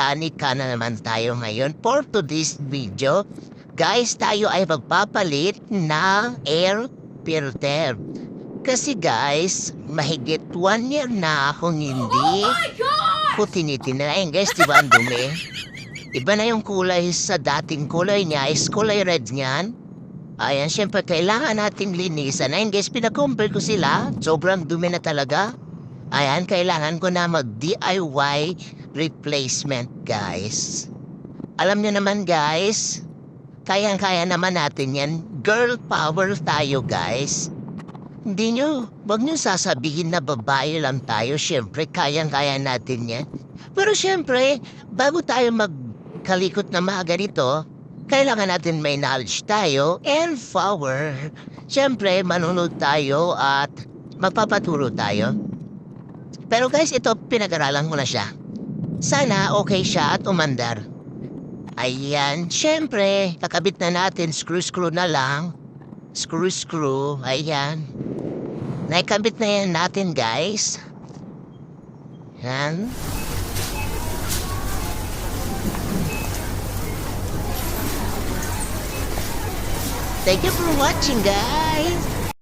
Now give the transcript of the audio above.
mekanika na naman tayo ngayon for today's video. Guys, tayo ay magpapalit ng air filter. Kasi guys, mahigit one year na akong hindi ko tinitinayin. Guys, di ba ang dumi? Iba na yung kulay sa dating kulay niya. Is kulay red niyan. Ayan, syempre kailangan nating linisan. Ayun guys, pinakumpir ko sila. Sobrang dumi na talaga. Ayan, kailangan ko na mag-DIY replacement, guys. Alam nyo naman, guys, kayang-kaya naman natin yan. Girl power tayo, guys. Hindi nyo, wag nyo sasabihin na babae lang tayo. Siyempre, kayang-kaya natin yan. Pero siyempre, bago tayo magkalikot na mga ganito, kailangan natin may knowledge tayo and power. Siyempre, manunod tayo at magpapaturo tayo. Pero guys, ito pinag-aralan ko na siya. Sana okay siya at umandar. Ayan, syempre, kakabit na natin, screw-screw na lang. Screw-screw, ayan. Naikabit na yan natin, guys. Yan. Thank you for watching, guys.